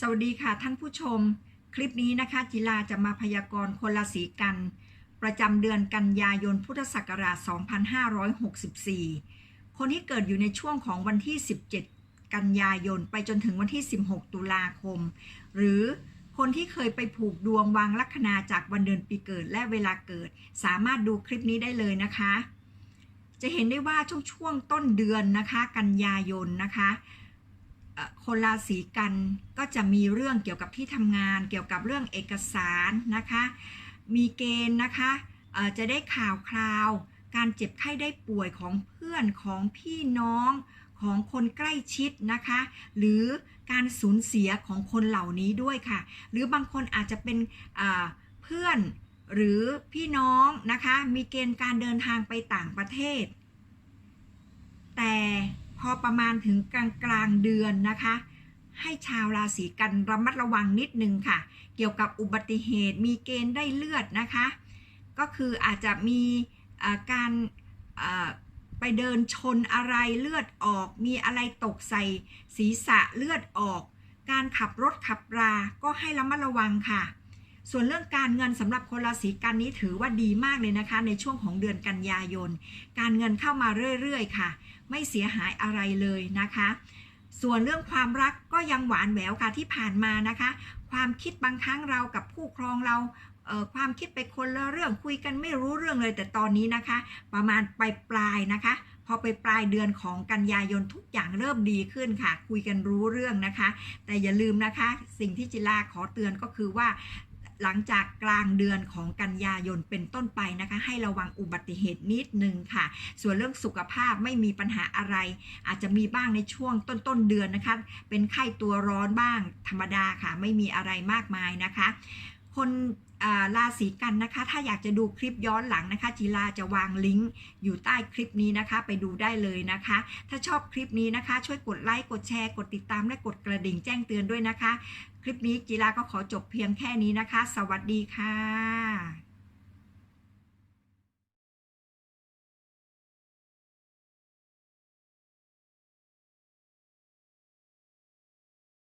สวัสดีค่ะท่านผู้ชม คลิปนี้นะคะจิลาจะมาพยากรณ์คนราศีกัน ประจำเดือนกันยายนพุทธศักราช 2564 คนที่เกิดอยู่ในช่วงของวันที่ 17 กันยายน ไปจนถึงวันที่ 16 ตุลาคม หรือคนที่เคยไปผูกดวงวางลัคนาจากวันเดือนปีเกิดและเวลาเกิด สามารถดูคลิปนี้ได้เลยนะคะ จะเห็นได้ว่าช่วงช่วงต้นเดือนนะคะ กันยายนนะคะ คนราศีกันก็จะมีเรื่องเกี่ยวกับที่ทำงาน เกี่ยวกับเรื่องเอกสารนะคะ มีเกณฑ์นะคะจะได้ข่าวคราว การเจ็บไข้ได้ป่วยของเพื่อนของพี่น้องของคนใกล้ชิดนะคะ หรือการสูญเสียของคนเหล่านี้ด้วยค่ะ หรือบางคนอาจจะเป็นเพื่อนหรือพี่น้องนะคะ มีเกณฑ์การเดินทางไปต่างประเทศ อประมาณถึงกลางกลางเดือนนะคะ ให้ชาวราศีกันระมัดระวังนิดนึงค่ะ เกี่ยวกับอุบัติเหตุมีเกณฑ์ได้เลือดนะคะ ก็คืออาจจะมีการไปเดินชนอะไรเลือดออก มีอะไรตกใส่ศีรษะเลือดออก การขับรถขับราก็ให้ระมัดระวังค่ะ ส่วนเรื่องการเงินสำหรับคนราศีกันนี้ถือว่าดีมากเลยนะคะ ในช่วงของเดือนกันยายน การเงินเข้ามาเรื่อยๆ ค่ะ ไม่เสียหายอะไรเลยนะคะ ส่วนเรื่องความรักก็ยังหวานแหววค่ะที่ผ่านมานะคะ ความคิดบางครั้งเรากับคู่ครองเราเความคิดไปคนละเรื่องคุยกันไม่รู้เรื่องเลยแต่ตอนนี้นะคะ ประมาณปลายปลายนะคะ พอไปปลายเดือนของกันยายนทุกอย่างเริ่มดีขึ้นค่ะ คุยกันรู้เรื่องนะคะ แต่อย่าลืมนะคะ สิ่งที่จิลาขอเตือนก็คือว่า หลังจากกลางเดือนของกันยายนเป็นต้นไปนะคะ ให้ระวังอุบัติเหตุนิดนึงค่ะ ส่วนเรื่องสุขภาพไม่มีปัญหาอะไร อาจจะมีบ้างในช่วงต้นต้นเดือนนะคะ เป็นไข้ตัวร้อนบ้างธรรมดาค่ะ ไม่มีอะไรมากมายนะคะ คนราศีกันนะคะ ถ้าอยากจะดูคลิปย้อนหลังนะคะ จีลาจะวางลิงก์อยู่ใต้คลิปนี้นะคะ ไปดูได้เลยนะคะ ถ้าชอบคลิปนี้นะคะ ช่วยกดไลค์ กดแชร์ กดติดตาม และกดกระดิ่งแจ้งเตือนด้วยนะคะ คลิปนี้จีราก็ขอจบเพียงแค่นี้นะคะ สวัสดีค่ะ